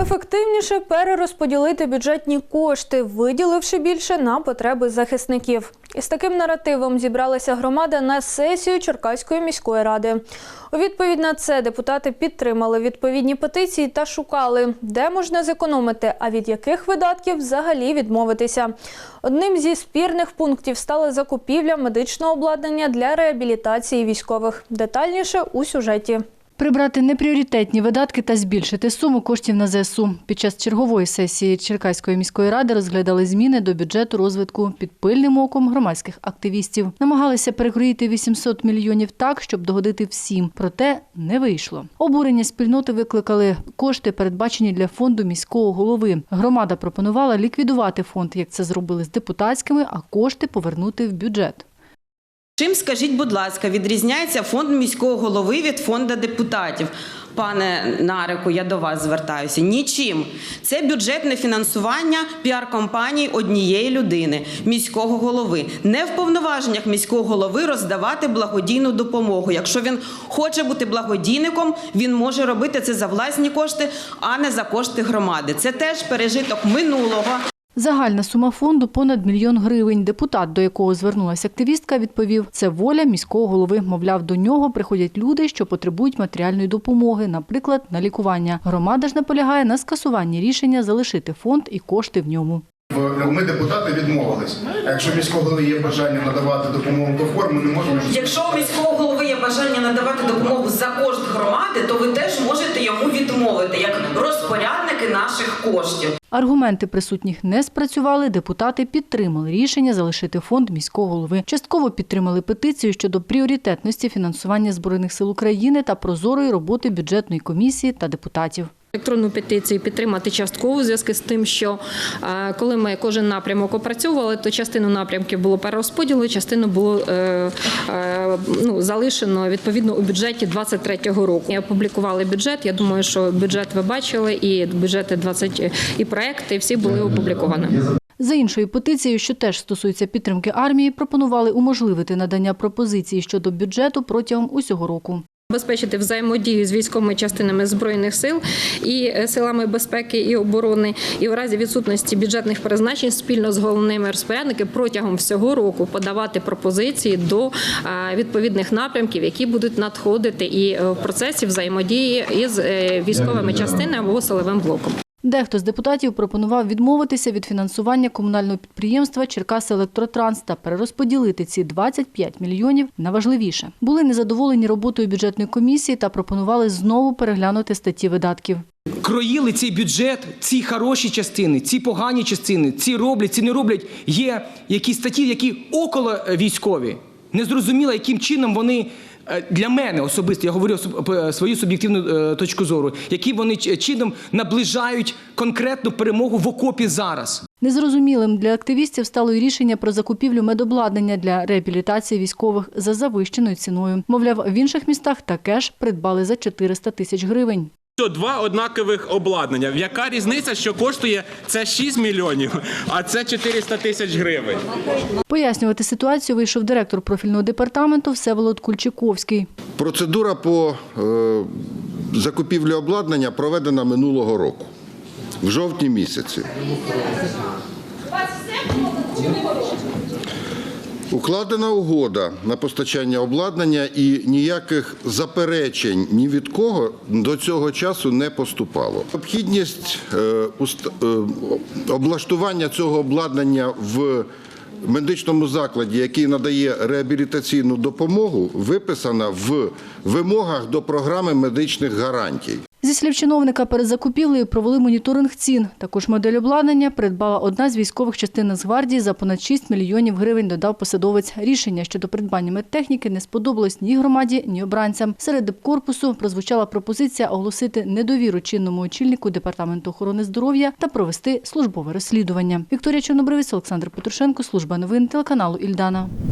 Ефективніше перерозподілити бюджетні кошти, виділивши більше на потреби захисників. Із таким наративом зібралася громада на сесію Черкаської міської ради. У відповідь на це депутати підтримали відповідні петиції та шукали, де можна зекономити, а від яких видатків взагалі відмовитися. Одним зі спірних пунктів стала закупівля медичного обладнання для реабілітації військових. Детальніше у сюжеті. Прибрати непріоритетні видатки та збільшити суму коштів на ЗСУ. Під час чергової сесії Черкаської міської ради розглядали зміни до бюджету розвитку під пильним оком громадських активістів. Намагалися перекроїти 800 мільйонів так, щоб догодити всім. Проте не вийшло. Обурення спільноти викликали кошти, передбачені для фонду міського голови. Громада пропонувала ліквідувати фонд, як це зробили з депутатськими, а кошти повернути в бюджет. Чим, скажіть, будь ласка, відрізняється фонд міського голови від фонду депутатів? Пане Нарику, я до вас звертаюся. Нічим. Це бюджетне фінансування піар-компанії однієї людини, міського голови. Не в повноваженнях міського голови роздавати благодійну допомогу. Якщо він хоче бути благодійником, він може робити це за власні кошти, а не за кошти громади. Це теж пережиток минулого. Загальна сума фонду понад мільйон гривень. Депутат, до якого звернулася активістка, відповів: це воля міського голови. Мовляв, до нього приходять люди, що потребують матеріальної допомоги, наприклад, на лікування. Громада ж наполягає на скасуванні рішення залишити фонд і кошти в ньому. Ми депутати відмовились. А якщо міського голови є бажання надавати допомогу до форм, ми не можемо. Якщо у міського голови є бажання надавати допомогу за кошт громади, то ви теж можете йому відмовити розпорядники наших коштів. Аргументи присутніх не спрацювали. Депутати підтримали рішення залишити фонд міського голови. Частково підтримали петицію щодо пріоритетності фінансування збройних сил України та прозорої роботи бюджетної комісії та депутатів. Електронну петицію підтримати частково у зв'язку з тим, що е, коли ми кожен напрямок опрацьовували, то частину напрямків було перерозподілено, частину було е, е, ну, залишено відповідно у бюджеті 23-го року. Опублікували бюджет. Я думаю, що бюджет ви бачили, і бюджети 20 і проекти всі були опубліковані. За іншою петицією, що теж стосується підтримки армії, пропонували уможливити надання пропозиції щодо бюджету протягом усього року. Забезпечити взаємодію з військовими частинами збройних сил і е, силами безпеки і оборони, і в разі відсутності бюджетних призначень спільно з головними розпорядниками протягом всього року подавати пропозиції до е, відповідних напрямків, які будуть надходити і е, в процесі взаємодії із військовими частинами або силовим блоком. Дехто з депутатів пропонував відмовитися від фінансування комунального підприємства «Черкаси-Електротранс» та перерозподілити ці 25 мільйонів на важливіше. Були незадоволені роботою бюджетної комісії та пропонували знову переглянути статті видатків. кроїли цей бюджет, ці хороші частини, ці погані частини, ці роблять, ці не роблять. Є якісь статті, які около військові. Незрозуміло, яким чином вони для мене особисто, я говорю е, свою суб'єктивну е, точку зору, які вони чином наближають конкретну перемогу в окопі зараз. Незрозумілим для активістів стало й рішення про закупівлю медобладнання для реабілітації військових за завищеною ціною. Мовляв, в інших містах таке ж придбали за 400 тисяч гривень. Що два однакових обладнання. Яка різниця, що коштує це 6 мільйонів, а це 400 тисяч гривень? Пояснювати ситуацію вийшов директор профільного департаменту Всеволод Кульчиковський. Процедура по е, закупівлі обладнання проведена минулого року, в жовтні місяці. Укладена угода на постачання обладнання і ніяких заперечень ні від кого до цього часу не поступало. Необхідність е, е, облаштування цього обладнання в медичному закладі, який надає реабілітаційну допомогу, виписана в вимогах до програми медичних гарантій. Зі слів чиновника перед закупівлею провели моніторинг цін. Також модель обладнання придбала одна з військових частин Нацгвардії за понад 6 мільйонів гривень, додав посадовець. Рішення щодо придбання медтехніки не сподобалось ні громаді, ні обранцям. Серед депкорпусу прозвучала пропозиція оголосити недовіру чинному очільнику Департаменту охорони здоров'я та провести службове розслідування. Вікторія Чорнобривець, Олександр Петрушенко, служба новин телеканалу Ільдана.